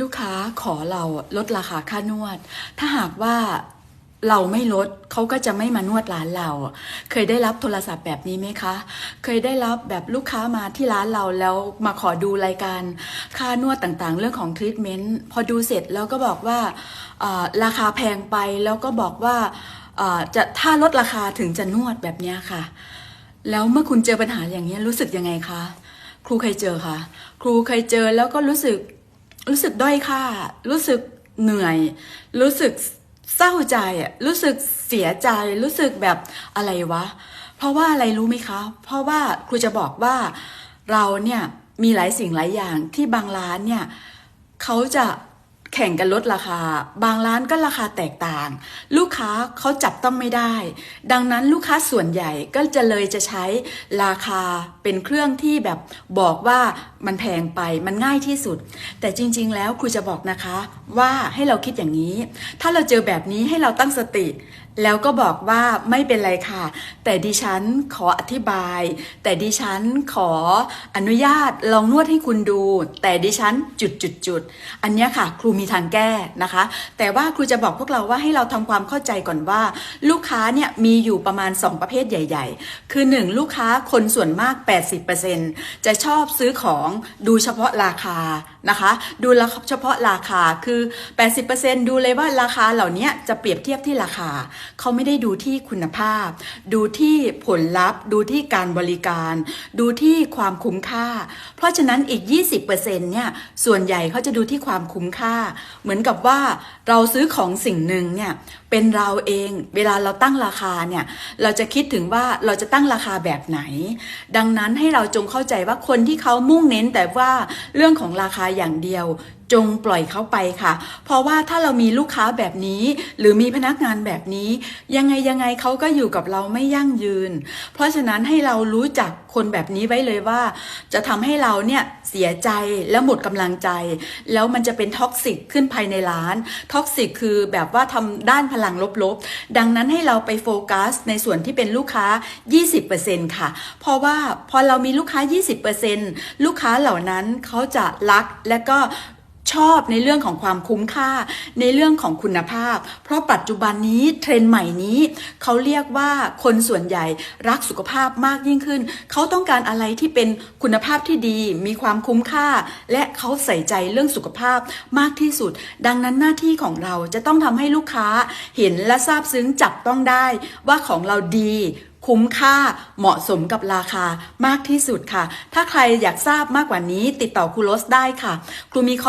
ลูกค้าขอเราลดราคาค่านวด ถ้าหากว่าเราไม่ลดเขาก็จะไม่มานวดร้านเรา เคยได้รับโทรศัพท์แบบนี้ไหมคะ เคยได้รับแบบลูกค้ามาที่ร้านเราแล้วมาขอดูรายการค่านวดต่างๆ เรื่องของทรีทเมนต์พอดูเสร็จแล้วก็บอกว่าราคาแพงไปแล้วก็บอกว่าจะถ้าลดราคาถึงจะนวดแบบนี้ค่ะ แล้วเมื่อคุณเจอปัญหาอย่างนี้รู้สึกยังไงคะ ครูเคยเจอค่ะ ครูเคยเจอแล้วก็รู้สึก รู้สึกด้อยค่า รู้สึกเหนื่อย รู้สึกเศร้าใจอะรู้สึกเสียใจ รู้สึกแบบอะไรวะ เพราะว่าอะไรรู้ไหมคะ เพราะว่าครูจะบอกว่าเราเนี่ยมีหลายสิ่งหลายอย่างที่บางร้านเนี่ยเขาจะ แข่งกันลดราคา บางร้านก็ราคาแตกต่าง ลูกค้าเขาจับต้องไม่ได้ ดังนั้นลูกค้าส่วนใหญ่ก็จะเลยจะใช้ราคาเป็นเครื่องที่แบบบอกว่ามันแพงไปมันง่ายที่สุด แต่จริง ๆ แล้วครูจะบอกนะคะว่าให้เราคิดอย่างนี้ ถ้าเราเจอแบบนี้ให้เราตั้งสติ แล้วก็บอกว่าไม่เป็นไรค่ะ แต่ดิฉันขออธิบาย แต่ดิฉันขออนุญาตลองนวดให้คุณดู แต่ดิฉันจุดจุดจุดอันนี้ค่ะครูมีีทางแก้นะคะ แต่ว่าครูจะบอกพวกเราว่าให้เราทำความเข้าใจก่อนว่า ลูกค้าเนี่ยมีอยู่ประมาณ 2 ประเภทใหญ่ ๆ คือ 1 ลูกค้าคนส่วนมาก 80%จะชอบซื้อของดูเฉพาะราคานะคะ ดูเฉพาะราคาคือ 80%ดูเลยว่าราคาเหล่านี้จะเปรียบเทียบที่ราคา เขาไม่ได้ดูที่คุณภาพ ดูที่ผลลัพธ์ ดูที่การบริการ ดูที่ความคุ้มค่า เพราะฉะนั้นอีก 20%เนี่ยส่วนใหญ่เขาจะดูที่ความคุ้มค่าเหมือนกับว่าเราซื้อของสิ่งหนึ่งเนี่ยเป็นเราเองเวลาเราตั้งราคาเนี่ยเราจะคิดถึงว่าเราจะตั้งราคาแบบไหน ดังนั้นให้เราจงเข้าใจว่าคนที่เขามุ่งเน้นแต่ว่าเรื่องของราคาอย่างเดียว จงปล่อยเขาไปค่ะ เพราะว่าถ้าเรามีลูกค้าแบบนี้ หรือมีพนักงานแบบนี้ ยังไงยังไงเขาก็อยู่กับเราไม่ยั่งยืน เพราะฉะนั้นให้เรารู้จักคนแบบนี้ไว้เลยว่า จะทำให้เราเนี่ยเสียใจและหมดกำลังใจ แล้วมันจะเป็นท็อกซิกขึ้นภายในร้านท็อกซิกคือแบบว่าทำด้านพลังลบๆ ดังนั้นให้เราไปโฟกัส ในส่วนที่เป็นลูกค้า 20%ค่ะ เพราะว่าพอเรามีลูกค้า 20%ลูกค้าเหล่านั้นเขาจะรักและก็ ชอบในเรื่องของความคุ้มค่า ในเรื่องของคุณภาพ เพราะปัจจุบันนี้เทรนด์ใหม่นี้เขาเรียกว่าคนส่วนใหญ่รักสุขภาพมากยิ่งขึ้น เขาต้องการอะไรที่เป็นคุณภาพที่ดี มีความคุ้มค่า และเขาใส่ใจเรื่องสุขภาพมากที่สุด ดังนั้นหน้าที่ของเราจะต้องทำให้ลูกค้าเห็นและซาบซึ้งจับต้องได้ ว่าของเราดีคุ้มค่าเหมาะสมกับราคามากที่สุดค่ะ ถ้าใครอยากทราบมากกว่านี้ติดต่อครูโรสได้ค่ะ ครูมีข้อ